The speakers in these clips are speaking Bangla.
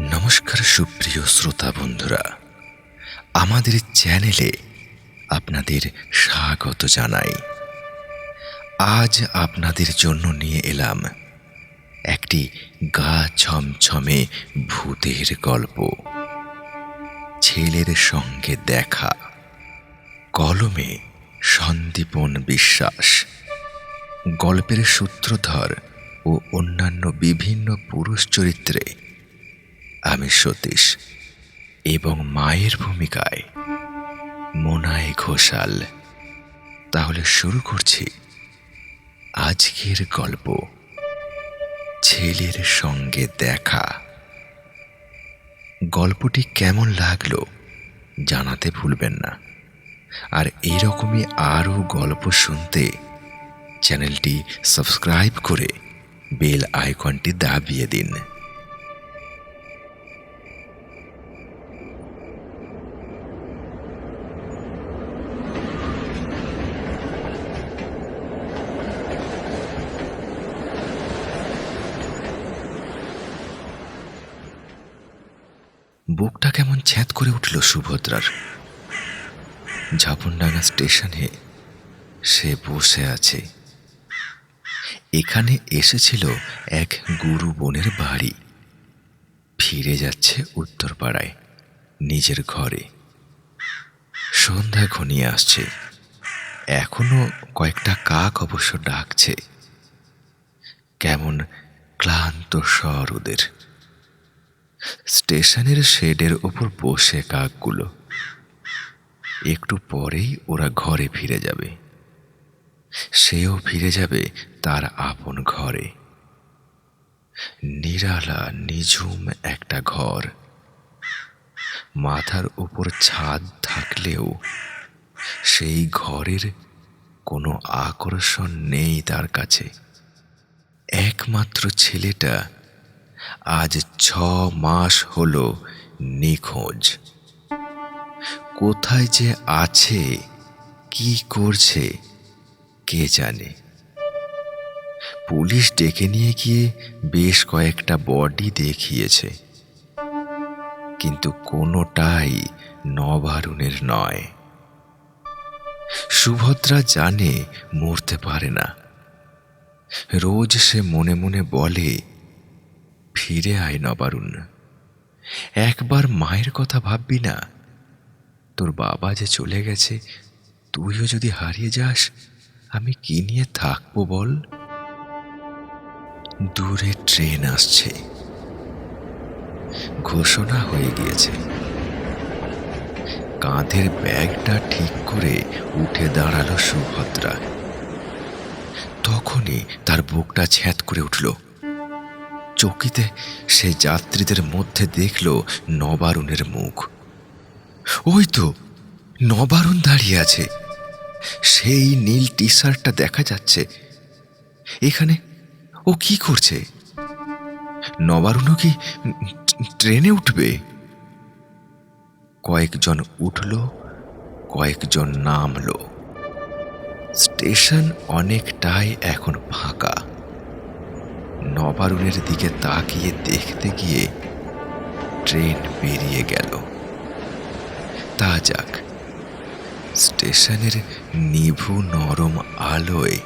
নমস্কার সুপ্রিয় শ্রোতা বন্ধুরা। আমাদের চ্যানেলে আপনাদের স্বাগত জানাই। আজ আপনাদের জন্য নিয়ে এলাম একটি গা ছমছমে ভূতের গল্প। ছেলের সঙ্গে দেখা। কলমে সন্দীপন বিশ্বাস। গল্পের সূত্রধর ও অন্যান্য বিভিন্ন পুরুষ চরিত্রে আমি সতীশ এবং মায়ের ভূমিকায় মোনায় ঘোষাল। তাহলে শুরু করছি আজকের গল্প, ছেলের সঙ্গে দেখা। গল্পটি কেমন লাগল জানাতে ভুলবেন না। আর এরকমই আরও গল্প শুনতে চ্যানেলটি সাবস্ক্রাইব করে বেল আইকনটি দাবিয়ে দিন। ছ্যাঁত করে উঠল সুভদ্রার। ঝাপনডাঙ্গা স্টেশনে সে বসে আছে। এখানে এসেছিল এক গুরু বোনের বাড়ি। ফিরে যাচ্ছে উত্তরপাড়ায়, নিজের ঘরে। সন্ধ্যা ঘনিয়ে আসছে। এখনও কয়েকটা কাক অবশ্য ডাকছে। কেমন ক্লান্ত স্বর ওদের। স্টেশনের শেডের ওপর বসে কাকগুলো। একটু পরেই ওরা ঘরে ফিরে যাবে। সেও ফিরে যাবে তার আপন ঘরে। নিরালা, নিঝুম একটা ঘর। মাথার উপর ছাদ থাকলেও সেই ঘরের কোনো আকর্ষণ নেই তার কাছে। একমাত্র ছেলেটা আজ ছ মাস হলো নিখোঁজ। কোথায় যে আছে, কি করছে, কে জানে। পুলিশ ডেকে নিয়ে গিয়ে বেশ কয়েকটা বডি দেখিয়েছে। কিন্তু কোনোটাই নবারুণের নয়। সুভদ্রা জানে মরতে পারে না। রোজ সে মনে মনে বলে ফিরে আয় নবারুণ। একবার মায়ের কথা ভাববি না। তোর বাবা যে চলে গেছে, তুইও যদি হারিয়ে যাস, আমি কি নিয়ে থাকব বল? দূরে ট্রেন আসছে। ঘোষণা হয়ে গিয়েছে। কাঁধের ব্যাগটা ঠিক করে উঠে দাঁড়াল সুভদ্রা। তখনই তার বুকটা ছ্যাঁত করে উঠল। চকিতে সে যাত্রীদের মধ্যে দেখল নবারুণের মুখ। ওই তো, নবারুণ দাঁড়িয়ে আছে। সেই নীল টি শার্টটা দেখা যাচ্ছে। এখানে ও কি করছে? নবারুণও কি ট্রেনে উঠবে? কয়েকজন উঠল, কয়েকজন নামলো। স্টেশন অনেকটাই এখন ফাঁকা। নবারুণের দিকে তাকিয়ে দেখতে গিয়ে ট্রেন বেরিয়ে গেল। তা যাক, স্টেশনের নিভু নরম আলোয়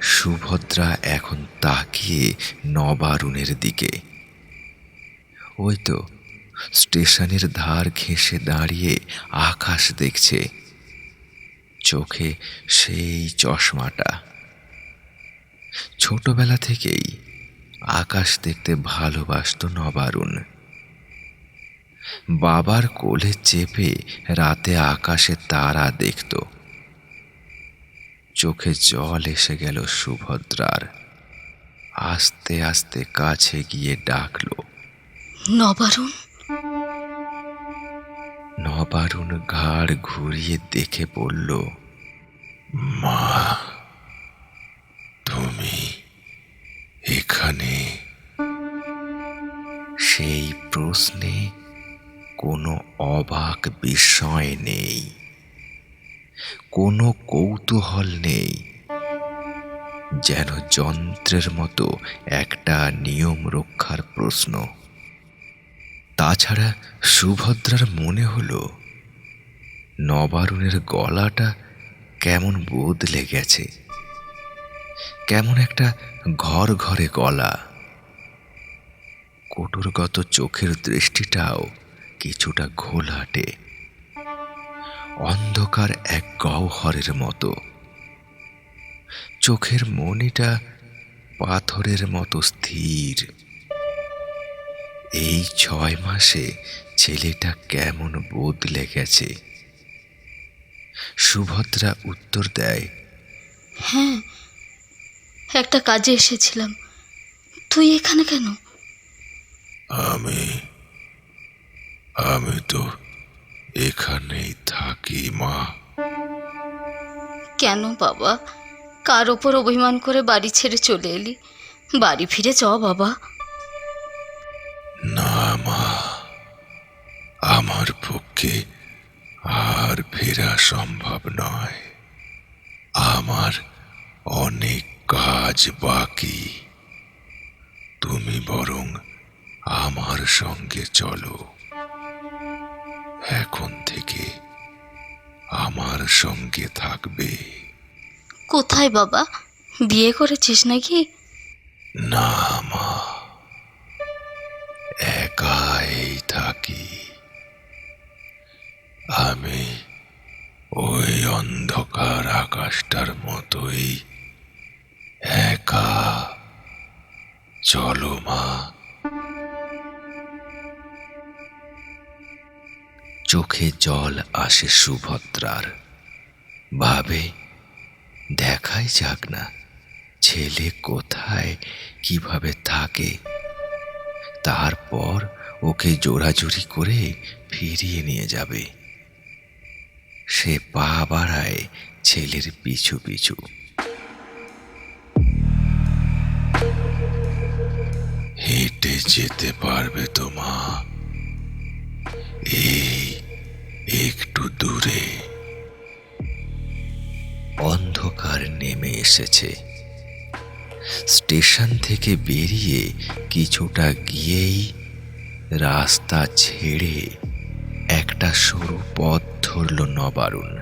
সুভদ্রা এখন তাকিয়ে নবারুণের দিকে। ওই তো, স্টেশনের ধার ঘেঁষে দাঁড়িয়ে আকাশ দেখছে। চোখে সেই চশমাটা। ছোটবেলা থেকেই আকাশ দেখতে ভালোবাসত নবারুণ। বাবার কোলে চেপে রাতে আকাশে তারা দেখত। চোখে জল এসে গেল সুভদ্রার। আস্তে আস্তে কাছে গিয়ে ডাকলো নবারুণ? নবারুণ ঘাড় ঘুরিয়ে দেখে বলল মা তুমি এখানে? সেই প্রশ্নে কোনো অবাক বিস্ময় নেই, কোনো কৌতূহল নেই, যেন যন্ত্রের মতো একটা নিয়ম রক্ষার প্রশ্ন। তাছাড়া সুভদ্রার মনে হলো, নবারুণের গলাটা কেমন বদলে গেছে। কেমন একটা ঘর ঘরে গলা। কোটরগত চোখের দৃষ্টিটাও কিছুটা ঘোলাটে। অন্ধকার এক গহ্বরের মতো। চোখের মনিটা পাথরের মতো স্থির। এই ছয় মাসে ছেলেটা কেমন বদলে গেছে? সুভদ্রা উত্তর দেয় হ্যাঁ একটা কাজে এসেছিলাম। তুই এখানে কেন? আমি আমি তো এখানেই থাকি মা। কেন বাবা? কার ওপর অভিমান করে বাড়ি ছেড়ে চলে এলি? বাড়ি ফিরে চ বাবা। না মা। আমার পক্ষে আর ফেরা সম্ভব নয়। আমার অনেক কাজ বাকি। তুমি বরং আমার সঙ্গে চলো। এখন থেকে আমার সঙ্গে থাকবে। কোথায় বাবা? বিয়ে করেছিস নাকি? না মা একাই থাকি। আমি ওই অন্ধকার আকাশটার মতোই একা চলো মা। চোখে জল আসে সুভদ্রার। ভাবে দেখাই যাক না ছেলে কোথায়, কীভাবে থাকে। তারপর ওকে জোরাজুরি করে ফিরিয়ে নিয়ে যাবে। সে পা বাড়ায় ছেলের পিছু পিছু। যেতে পারবে তো মা এই একটু দূরে। অন্ধকার নেমে এসেছে। স্টেশন থেকে বেরিয়ে কিছুটা গিয়েই রাস্তা ছেড়ে একটা সরু পথ ধরল নবারুণ।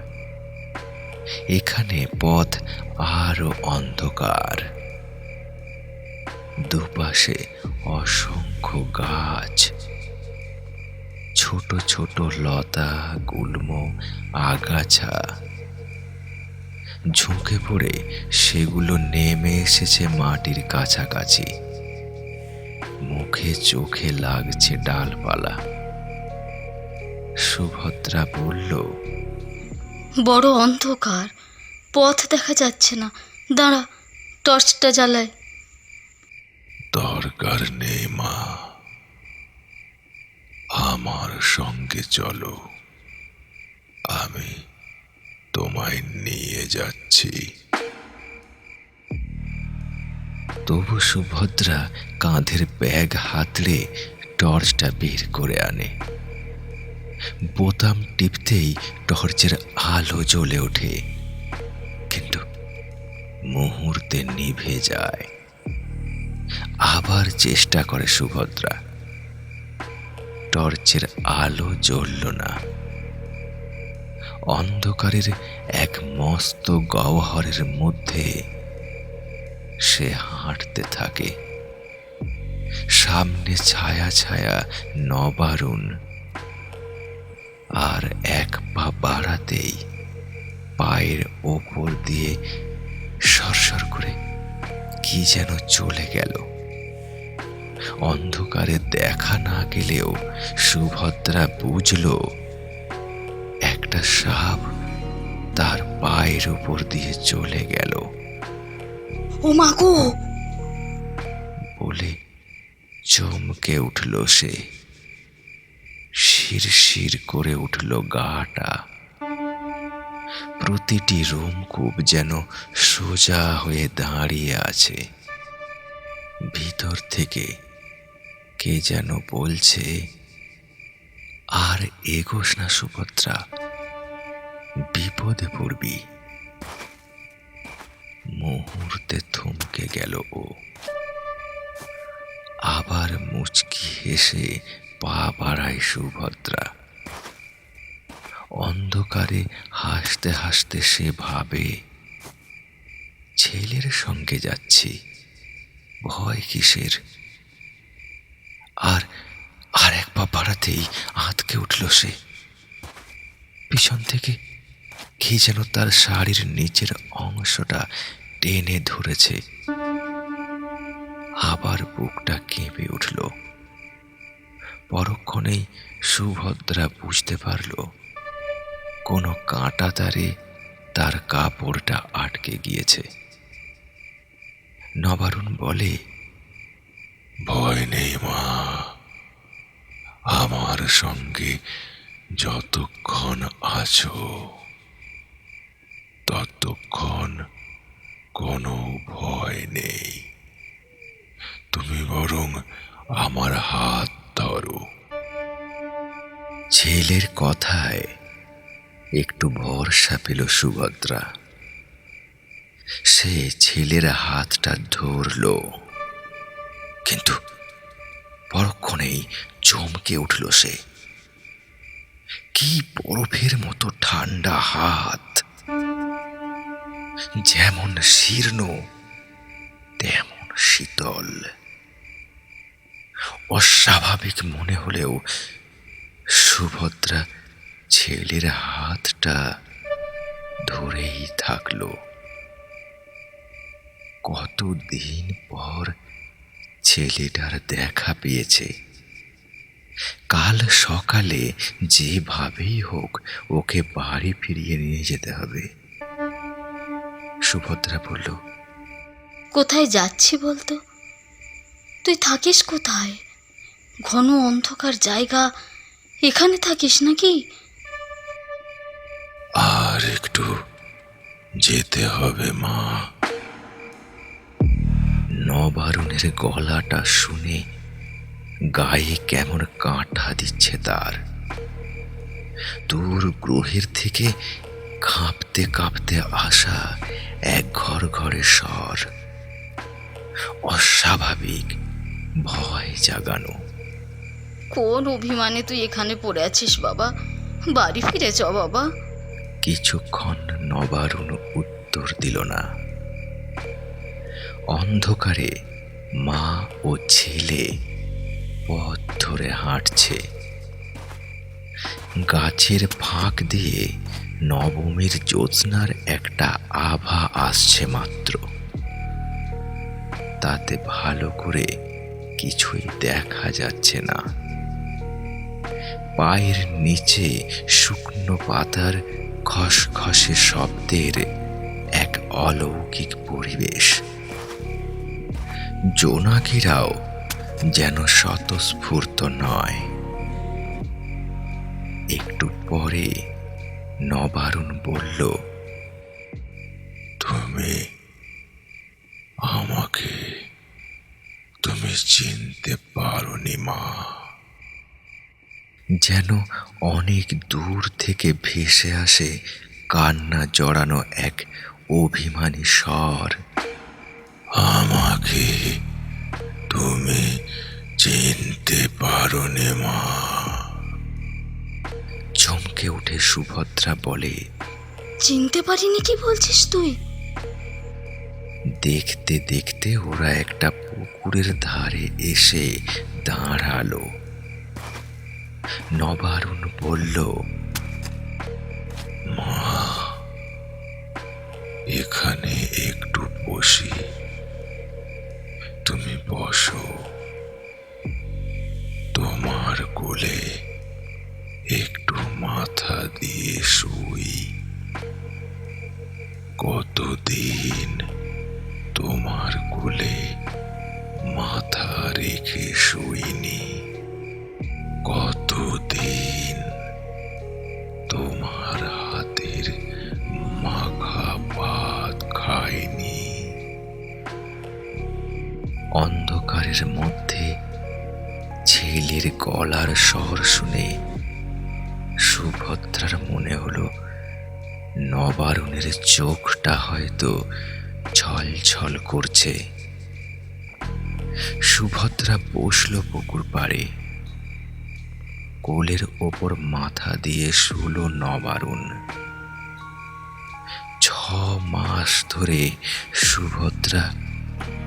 এখানে পথ আরও অন্ধকার। দুপাশে অসংখ্য গাছ। ছোট ছোট লতা, গুল্ম, আগাছা। ঝুঁকে পড়ে সেগুলো নেমে এসেছে মাটির কাছাকাছি। মুখে চোখে লাগছে ডালপালা। সুভদ্রা বলল, বড় অন্ধকার, পথ দেখা যাচ্ছে না। দাঁড়া, টর্চটা জ্বালায়। দরকার নেই, মা। আমার সঙ্গে চলো। আমি তোমায় নিয়ে যাচ্ছি। তবু সুভদ্রা কাঁধের ব্যাগ হাতড়ে টর্চটা বের করে আনে। বোতাম টিপতেই টর্চের আলো জ্বলে ওঠে। কিন্তু মুহূর্তে নিভে যায়। আবার চেষ্টা করে সুভদ্রা। টর্চের আলো জ্বলল না। অন্ধকারের এক মস্ত গহ্বরের মধ্যে সে হাঁটতে থাকে। সামনে ছায়া ছায়া নবারুণ। আর এক পা বাড়াতেই পায়ের ওপর দিয়ে সরসর করে কি যেন চলে গেল। অন্ধকারে দেখা না গেলেও সুভদ্রা বুঝল একটা সাপ তার পায়ের উপর দিয়ে চলে গেল। ও বলে চমকে উঠল সে। শিরশির করে উঠল গাটা। প্রতিটি রোমকূপ যেন সোজা হয়ে দাঁড়িয়ে আছে। ভিতর থেকে কে যেন বলছে, আর এগোস না সুভদ্রা, বিপদে পড়বি। মুহূর্তে থমকে গেল ও। আবার মুচকি হেসে পা বাড়ায় সুভদ্রা। অন্ধকারে হাসতে হাসতে সে ভাবে, ছেলের সঙ্গে যাচ্ছি, ভয় কিসের? আর আর এক পা বাড়াতেই আঁতকে উঠল সে। পিছন থেকে কে যেন তার শাড়ির নিচের অংশটা টেনে ধরেছে। আবার বুকটা কেঁপে উঠল। পরক্ষণেই সুভদ্রা বুঝতে পারল, কোনো কাঁটা তারে তার কাপড়টা আটকে গিয়েছে। নবারুণ বলে ভয় নেই মা। আমার সঙ্গে যতক্ষণ আছো, ততক্ষণ কোনো ভয় নেই। তুমি বরং আমার হাত ধরো। ছেলের কথায় একটু ভরসা পেল সুভদ্রা। সে ছেলের হাতটা ধরল। কিন্তু পরক্ষণেই চমকে উঠল সে। কি বরফের মতো ঠান্ডা হাত। যেমন শীর্ণ, তেমন শীতল। অস্বাভাবিক মনে হলেও সুভদ্রা ছেলের হাতটা ধরেই থাকল। কতদিন পর ছেলেটার দেখা পেয়েছে। কাল সকালে যেভাবেই হোক ওকে বাড়ি ফিরিয়ে নিয়ে যেতে হবে। সুভদ্রা বলল কোথায় যাচ্ছি বলতো? তুই থাকিস কোথায়? ঘন অন্ধকার জায়গা এখানে থাকিস নাকি? আর একটু যেতে হবে মা। নবারুণের গলাটা শুনে গায়ে কেমন কাঁটা দিচ্ছে তার। দূর গ্রহের থেকে কাঁপতে কাঁপতে আসা এক ঘর ঘরে স্বর। অস্বাভাবিক ভয় জাগানো। কোন অভিমানে তুই এখানে পড়ে আছিস বাবা? বাড়ি ফিরে চ বাবা? কিছুক্ষণ নবারুণ উত্তর দিল না। অন্ধকারে মা ও ছেলে পথ ধরে হাঁটছে। গাছের ফাঁক দিয়ে নবমীর জ্যোৎস্নার একটা আভা আসছে মাত্র। তাতে ভালো করে কিছুই দেখা যাচ্ছে না। পায়ের নিচে শুকনো পাতার খসখসে শব্দের এক অলৌকিক পরিবেশ। জোনাকিরাও যেন স্বতঃস্ফূর্ত নয়। একটু পরে নবারুণ বলল, তুমি আমাকে, তুমি চিনতে পারোনি মা। যেন অনেক দূর থেকে ভেসে আসে কান্না জড়ানো এক অভিমানী স্বর। আমাকে তুমি চিনতে পারোনি মা। চমকে উঠে সুভদ্রা বলে চিনতে পারিনি কি বলছিস তুই? দেখতে দেখতে ওরা একটা পুকুরের ধারে এসে দাঁড়াল। নবারুণ বলল মা এখানে একটু বসি। তুমি বসো। তোমার কোলে একটু মাথা দিয়ে শুই। কতদিন তোমার কোলে মাথা রেখে শুইনি? ছেলের গলার স্বর শুনে সুভদ্রার মনে হলো নবারুণের চোখটা হয়তো ছল ছল করছে। সুভদ্রা বসল পুকুর পাড়ে। কোলের ওপর মাথা দিয়ে শুলো নবারুণ। ছ মাস ধরে সুভদ্রা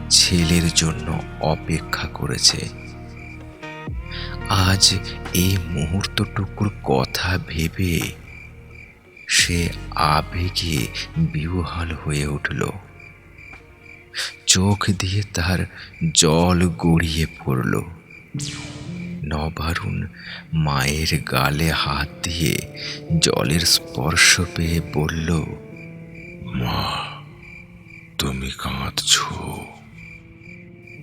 ছেলের জন্য অপেক্ষা করেছে। আজ এই মুহূর্তটুকুর কথা ভেবে সে আবেগে বিহ্বল হয়ে উঠল। চোখ দিয়ে তার জল গড়িয়ে পড়ল। নবারুণ মায়ের গালে হাত দিয়ে জলের স্পর্শ পেয়ে বলল, মা, তুমি কাঁদছ?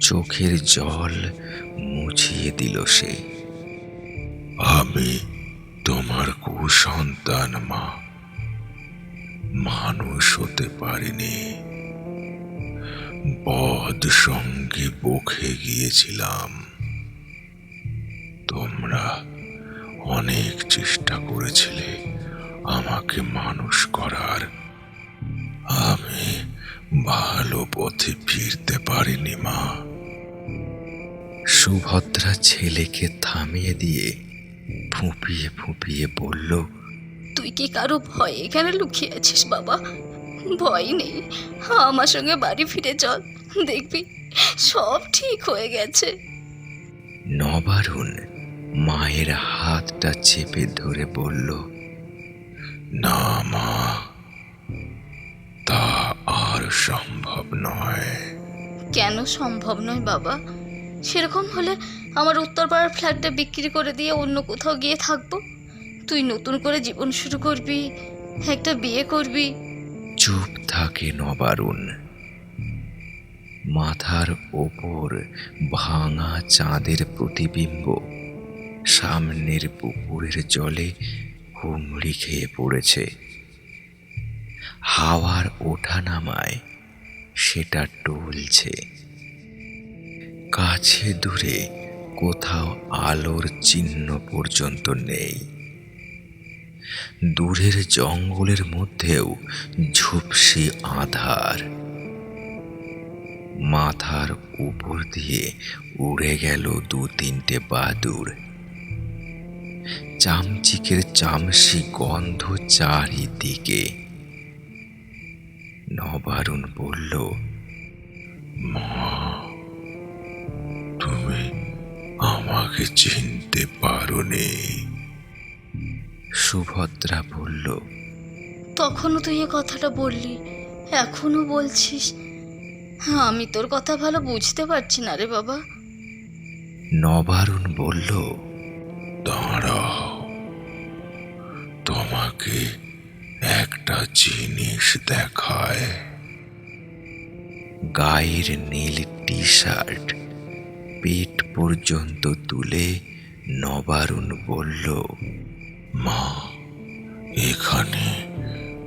চোখের জল মুছিয়ে দিল সে। আমি তোমার কুসন্তান, মা। মানুষ হতে পারিনি। বদ সঙ্গে বখে গিয়েছিলাম। তোমরা অনেক চেষ্টা করেছিলে আমাকে মানুষ করার। আমি ভালো পথে ফিরতে পারিনি, মা। সুভদ্রা ছেলেকে থামিয়ে দিয়ে ফুঁপিয়ে ফুঁপিয়ে বলল তুই কি কারও ভয় এখানে লুকিয়ে আছিস বাবা? ভয় নেই। আমার সঙ্গে বাড়ি ফিরে চল। দেখবি সব ঠিক হয়ে গেছে। নবারুণ মায়ের হাতটা চেপে ধরে বলল না মা তা আর সম্ভব নয়। কেন সম্ভব নয় বাবা? সেরকম হলে আমার উত্তরপাড়ার ফ্ল্যাটটা বিক্রি করে দিয়ে অন্য কোথাও গিয়ে থাকব? তুই নতুন করে জীবন শুরু করবি, একটা বিয়ে করবি। চুপ থাকে নবারুণ। মাথার ওপর ভাঙা চাঁদের প্রতিবিম্ব। সামনের পুকুরের জলে হুমড়ি খেয়ে পড়েছে। হাওয়ার ওঠা নামায় সেটা টলছে। কাছে দূরে কোথাও আলোর চিহ্ন পর্যন্ত নেই। দূরের জঙ্গলের মধ্যেও ঝুপসি আধার। মাথার উপর দিয়ে উড়ে গেল দু তিনটে বাদুর। চামচিকের চামসি গন্ধ চারিদিকে। নবারুণ বলল, মা আমাকে চিনতে পারো পারোনি। সুভদ্রা বলল তখনও তুই এ কথাটা বললি এখনও বলছিস? আমি তোর কথা ভালো বুঝতে পারছি না রে বাবা। নবারুণ বলল দাঁড়াও তোমাকে একটা জিনিস দেখায়। গায়ের নীল টি শার্ট পেট পর্যন্ত তুলে নবারুণ বলল, মা, এখানে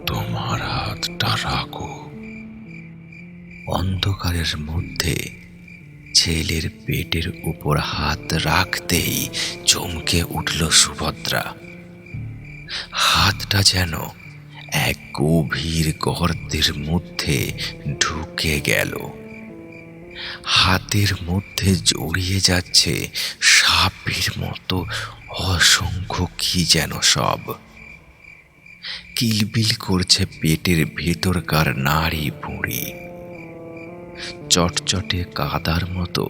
তোমার হাতটা রাখো। অন্ধকারের মধ্যে ছেলের পেটের উপর হাত রাখতেই চমকে উঠল সুভদ্রা। হাতটা যেন এক গভীর গর্তের মধ্যে ঢুকে গেল। হাতের মধ্যে জড়িয়ে যাচ্ছে সাপের মতো। অসংখ্য কি যেন সব। কিলবিল করছে পেটের ভেতরকার নাড়ি ভুঁড়ি চটচটে কাদার মতো।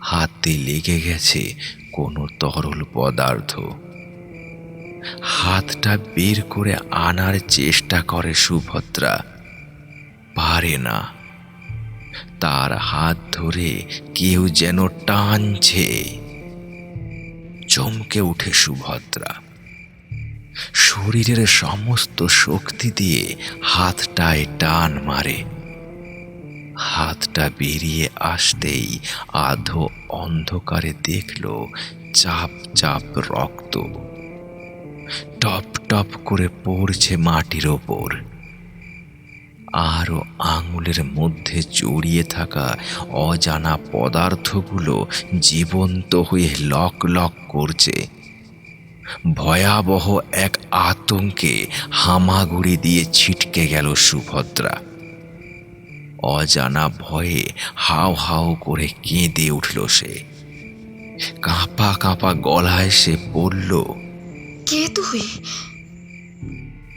হাতে লেগে গেছে কোনো তরল পদার্থ। হাতটা বের করে আনার চেষ্টা করে সুভদ্রা। পারে না। তার হাত ধরে কেউ যেন টানছে। চমকে উঠে সুভদ্রা। শরীরের সমস্ত শক্তি দিয়ে হাতটায় টান মারে। হাতটা বেরিয়ে আসতেই আধো অন্ধকারে দেখল চাপ চাপ রক্ত। টপ টপ করে পড়ছে মাটির ওপর। আরও আঙুলের মধ্যে জড়িয়ে থাকা অজানা পদার্থগুলো জীবন্ত হয়ে লক লক করছে। ভয়াবহ এক আতঙ্কে হামাগুড়ি দিয়ে ছিটকে গেল সুভদ্রা। অজানা ভয়ে হাও হাও করে কেঁদে উঠল সে। কাঁপা কাঁপা গলায় সে বলল কে তুই?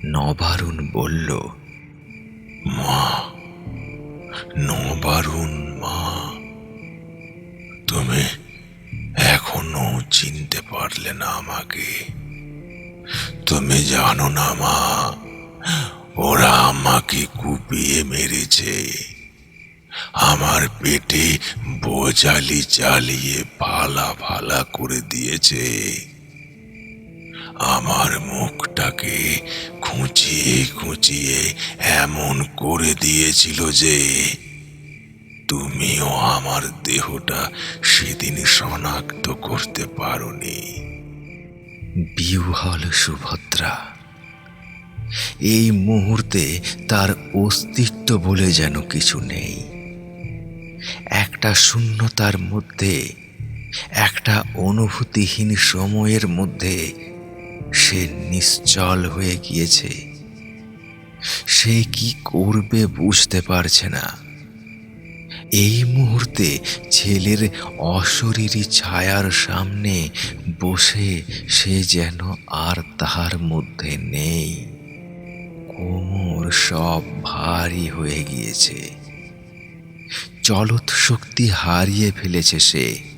নবারুণ বলল মা, নবারুণ মা, তুমি এখনও চিনতে পারলে না আমাকে। তুমি জানো না মা, ওরা আমাকে কুপিয়ে মেরেছে। আমার পেটে বোঝালি চালিয়ে ভালা ভালা করে দিয়েছে। আমার মুখটাকে খুঁচিয়ে খুঁচিয়ে এমন করে দিয়েছিল যে তুমিও আমার দেহটা সেদিন শনাক্ত করতে পারোনি। বিহল সুভদ্রা, এই মুহূর্তে তার অস্তিত্ব বলে যেন কিছু নেই। একটা শূন্যতার মধ্যে, একটা অনুভূতিহীন সময়ের মধ্যে সে নিশ্চল হয়ে গিয়েছে। সে কি করবে বুঝতে পারছে না। এই মুহূর্তে ছেলের অশরীরী ছায়ার সামনে বসে সে যেন আর তাহার মধ্যে নেই। কোমর সব ভারী হয়ে গিয়েছে। চলত শক্তি হারিয়ে ফেলেছে সে।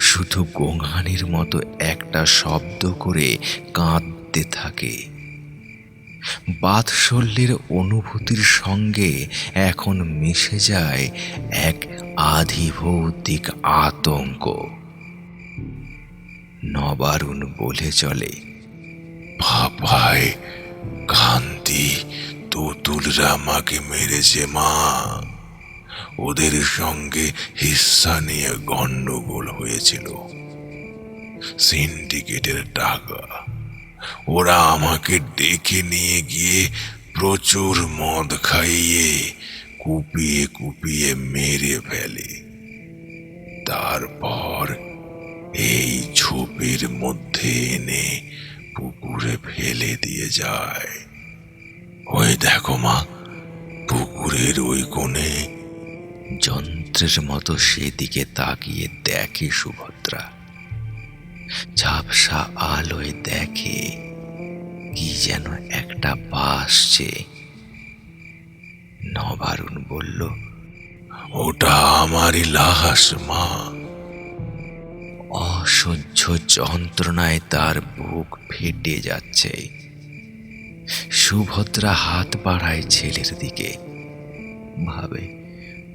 শুধু গোঙানির মতো একটা শব্দ করে কাঁদতে থাকে। বাৎসল্যের অনুভূতির সঙ্গে এখন মিশে যায় এক আধিভৌতিক আতঙ্ক। নবারুণ বলে চলে বাবাই কান্তি, তুতুলরা আমাকে মেরেছে, মা। ওদের সঙ্গে হিস্সা নিয়ে গন্ডগোল হয়েছিল। সিন্ডিকেটের টাকা। ওরা আমাকে ডেকে নিয়ে গিয়ে প্রচুর মদ খাইয়ে কুপিয়ে কুপিয়ে মেরে ফেলে। তারপর এই ঝোপের মধ্যে এনে পুকুরে ফেলে দিয়ে যায়। ওই দেখো মা, পুকুরের ওই কোণে যন্ত্রের মতো সেদিকে তাকিয়ে দেখে সুভদ্রা। ঝাপসা আলোয় দেখে কি যেন একটা বাসছে। নবারুণ বলল ওটা আমারই লাহাস মা। অসহ্য যন্ত্রণায় তার বুক ফেটে যাচ্ছে। সুভদ্রা হাত বাড়ায় ছেলের দিকে। ভাবে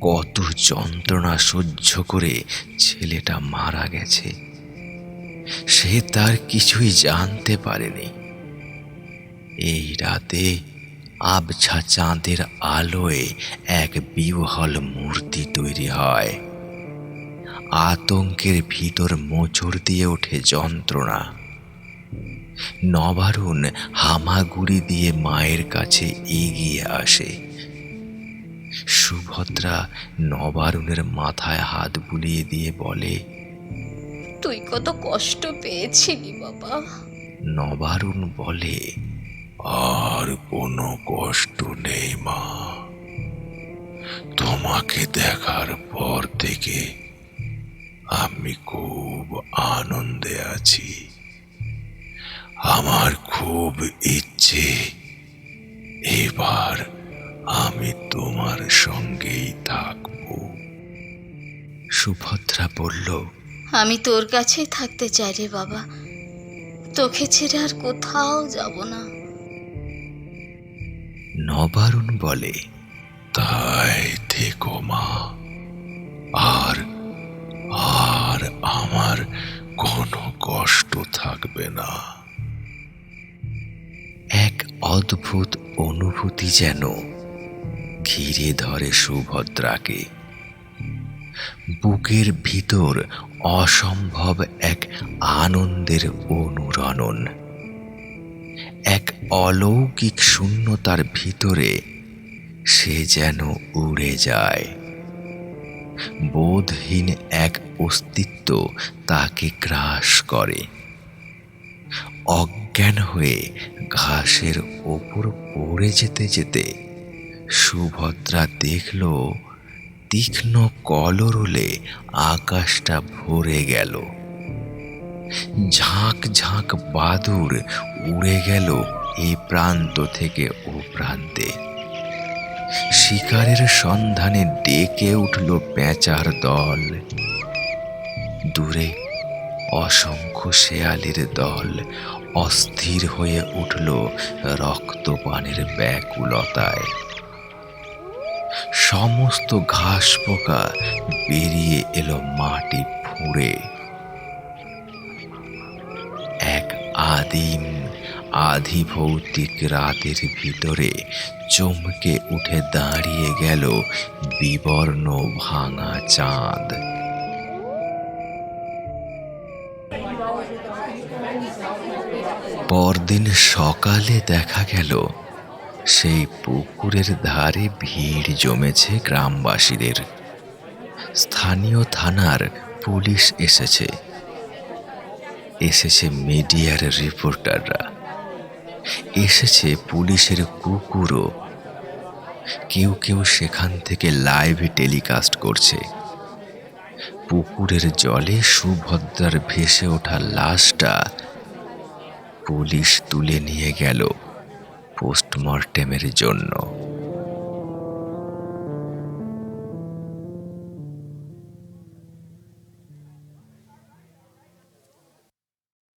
কত যন্ত্রণা সহ্য করে ছেলেটা মারা গেছে। সে তার কিছুই জানতে পারেনি। এই রাতে আবছা চাঁদের আলোয় এক বিহল মূর্তি তৈরি হয়। আতঙ্কের ভিতর মোচড় দিয়ে ওঠে যন্ত্রণা। নবারুণ হামাগুড়ি দিয়ে মায়ের কাছে এগিয়ে আসে। সুভদ্রা নবারুণের মাথায় হাত বুলিয়ে দিয়ে বলে তুই কত কষ্ট পেয়েছিলি বাবা। নবারুণ বলে আর কোনো কষ্ট নেই মা। তোমাকে দেখার পর থেকে আমি খুব আনন্দে আছি। আমার খুব ইচ্ছে এবার আমি তোমার সঙ্গেই থাকব। সুভদ্রা বলল আমি তোর কাছেই থাকতে চাই রে বাবা। তোকে ছেড়ে আর কোথাও যাব না। নবারুণ বলে তাই থেকো মা। আর আর আমার কোনো কষ্ট থাকবে না। এক অদ্ভুত অনুভূতি যেন ঘিরে ধরে সুভদ্রাকে। বুকের ভিতর অসম্ভব এক আনন্দের অনুরণন, এক অলৌকিক শূন্যতার ভিতরে সে যেন উড়ে যায়। বোধহীন এক অস্তিত্ব তাকে গ্রাস করে। অজ্ঞান হয়ে ঘাসের ওপর পড়ে যেতে যেতে সুভদ্রা দেখল তীক্ষ্ণ কলরলে আকাশটা ভরে গেল। ঝাঁক ঝাঁক বাদুর উড়ে গেল এই প্রান্ত থেকে ও প্রান্তে। শিকারের সন্ধানে ডেকে উঠল পেঁচার দল। দূরে অসংখ্য শেয়ালের দল অস্থির হয়ে উঠল রক্তপানের ব্যাকুলতায়। সমস্ত ঘাস পোকা বেরিয়ে এলো মাটি ফুঁড়ে এক আদিম আধিভৌতিক রাতের ভিতরে চমকে উঠে দাঁড়িয়ে গেল বিবর্ণ ভাঙা চাঁদ। পরদিন সকালে দেখা গেল সেই পুকুরের ধারে ভিড় জমেছে গ্রামবাসীদের। স্থানীয় থানার পুলিশ এসেছে। এসেছে মিডিয়ার রিপোর্টাররা। এসেছে পুলিশের কুকুরও। কেউ কেউ সেখান থেকে লাইভ টেলিকাস্ট করছে। পুকুরের জলে সুভদ্রার ভেসে ওঠা লাশটা পুলিশ তুলে নিয়ে গেল। পোস্টমর্টেমের জন্য।